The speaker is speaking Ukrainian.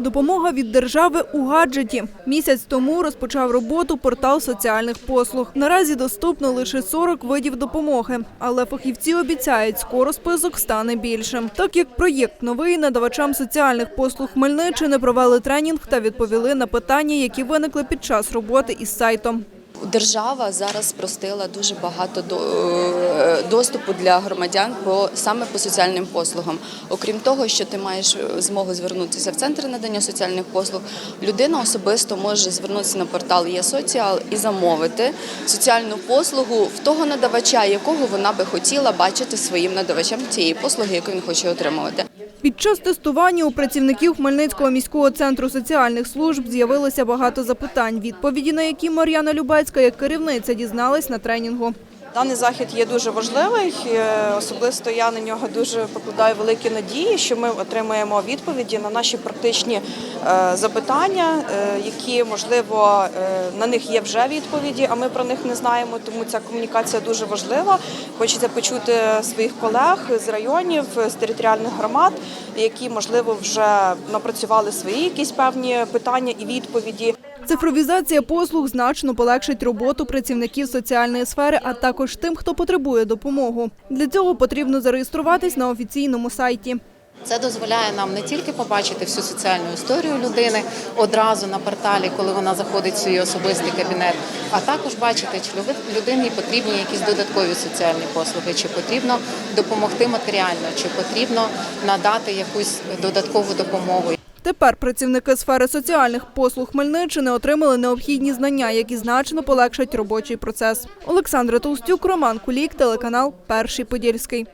Допомога від держави у гаджеті. Місяць тому розпочав роботу портал соціальних послуг. Наразі доступно лише 40 видів допомоги, але фахівці обіцяють, скоро список стане більшим. Так як проєкт новий надавачам соціальних послуг Хмельниччини провели тренінг та відповіли на питання, які виникли під час роботи із сайтом. Держава зараз спростила дуже багато до- е, доступу для громадян по саме по соціальним послугам. Окрім того, що ти маєш змогу звернутися в центр надання соціальних послуг, людина особисто може звернутися на портал «Є-Соціал» і замовити соціальну послугу в того надавача, якого вона би хотіла бачити своїм надавачем цієї послуги, яку він хоче отримувати. Під час тестування у працівників Хмельницького міського центру соціальних служб з'явилося багато запитань, відповіді на які Мар'яна Любецька, як керівниця, дізналась на тренінгу. Даний захід є дуже важливий. е, Особисто я на нього дуже покладаю великі надії, що ми отримаємо відповіді на наші практичні е, запитання, е, які можливо на них є вже відповіді, а ми про них не знаємо. Тому ця комунікація дуже важлива. Хочеться почути своїх колег з районів, з територіальних громад, які можливо вже напрацювали свої якісь певні питання і відповіді. Цифровізація послуг значно полегшить роботу працівників соціальної сфери, а також тим, хто потребує допомогу. Для цього потрібно зареєструватись на офіційному сайті. Це дозволяє нам не тільки побачити всю соціальну історію людини одразу на порталі, коли вона заходить в свій особистий кабінет, а також бачити, чи людині потрібні якісь додаткові соціальні послуги, чи потрібно допомогти матеріально, чи потрібно надати якусь додаткову допомогу. Тепер працівники сфери соціальних послуг Хмельниччини отримали необхідні знання, які значно полегшать робочий процес. Олександра Толстюк, Роман Кулік, телеканал Перший Подільський.